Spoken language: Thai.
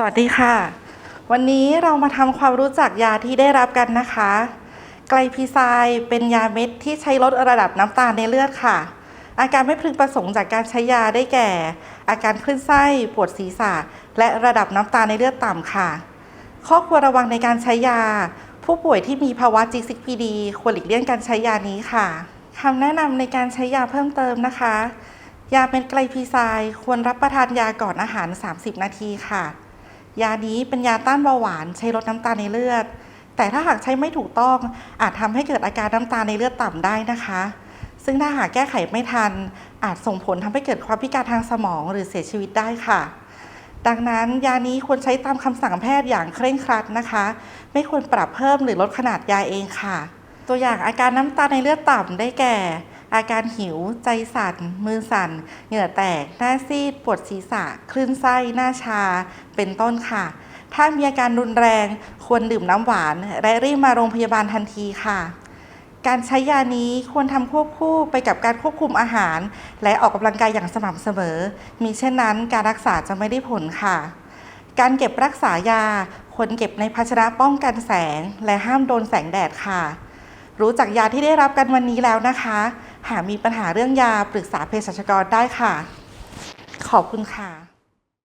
สวัสดีค่ะ วันนี้เรามาทำความรู้จักยาที่ได้รับกันนะคะ ไกลพีไซเป็นยาเม็ดที่ใช้ลดระดับน้ำตาลในเลือดค่ะ อาการไม่พึงประสงค์จากการใช้ยาได้แก่ อาการคลื่นไส้ปวดศีรษะ และระดับน้ำตาลในเลือดต่ำค่ะ ข้อควรระวังในการใช้ยา ผู้ป่วยที่มีภาวะ G6PD ควรหลีกเลี่ยงการใช้ยานี้ค่ะคำแนะนำในการใช้ยาเพิ่มเติมนะคะ ยาเป็นไกลพีไซควรรับประทานยาก่อนอาหาร 30 นาทีค่ะ ยานี้เป็นยาต้านเบาหวานใช้ลดน้ำตาลในเลือด แต่ถ้าหากใช้ไม่ถูกต้องอาจทำให้เกิดอาการน้ำตาลในเลือดต่ำได้นะคะ ซึ่งถ้าหากแก้ไขไม่ทัน อาจส่งผลทำให้เกิดความพิการทางสมองหรือเสียชีวิตได้ค่ะ ดังนั้นยานี้ควรใช้ตามคำสั่งแพทย์อย่างเคร่งครัดนะคะ ไม่ควรปรับเพิ่มหรือลดขนาดยาเองค่ะ ตัวอย่างอาการน้ำตาลในเลือดต่ำได้แก่ อาการหิว ใจสั่น มือสั่น เหงื่อแตก หน้าซีด ปวดศีรษะ คลื่นไส้ หน้าชา เป็นต้นค่ะ ถ้ามีอาการรุนแรง ควรดื่มน้ำหวาน และรีบมาโรงพยาบาลทันทีค่ะ การใช้ยานี้ควรทำควบคู่ไปกับการควบคุมอาหาร และออกกำลังกายอย่างสม่ำเสมอ มีเช่นนั้นการรักษาจะไม่ได้ผลค่ะ การเก็บรักษายาควรเก็บในภาชนะป้องกันแสง และห้ามโดนแสงแดดค่ะ รู้จักยาที่ได้รับกันวันนี้แล้วนะคะ หากมีปัญหาเรื่องยาปรึกษาเภสัชกรได้ค่ะ ขอบคุณค่ะ